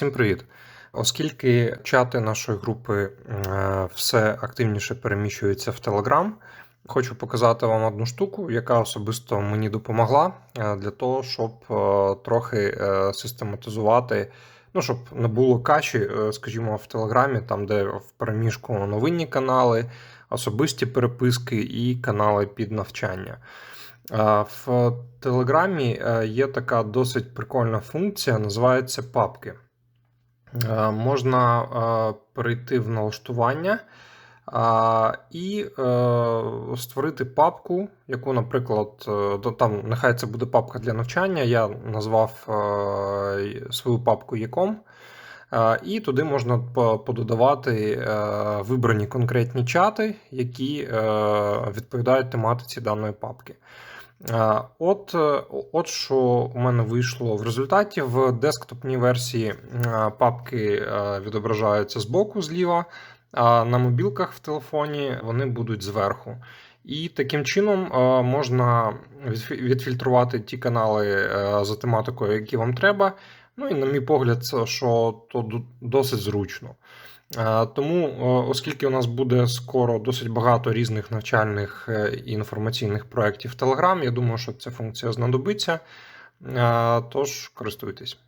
Всім привіт! Оскільки чати нашої групи е, все активніше переміщуються в Telegram, хочу показати вам одну штуку, яка особисто мені допомогла е, для того, щоб е, трохи систематизувати, ну щоб не було каші, скажімо, в Телеграмі, там де в переміжку новинні канали, особисті переписки і канали під навчання. В Телеграмі є така досить прикольна функція, називається папки. Е, Можна е, перейти в налаштування е, і створити папку, яку, наприклад, там нехай це буде папка для навчання. Я назвав свою папку Ecom. Е, І туди можна пододавати е, вибрані конкретні чати, які е, відповідають тематиці даної папки. От, от що у мене вийшло в результаті. В десктопній версії папки відображаються збоку зліва, а на мобілках в телефоні вони будуть зверху. І таким чином можна відфільтрувати ті канали за тематикою, які вам треба. Ну і, на мій погляд, це що то досить зручно. Тому, оскільки у нас буде скоро досить багато різних навчальних е, і інформаційних проєктів в Telegram, я думаю, що ця функція знадобиться. Тож користуйтесь.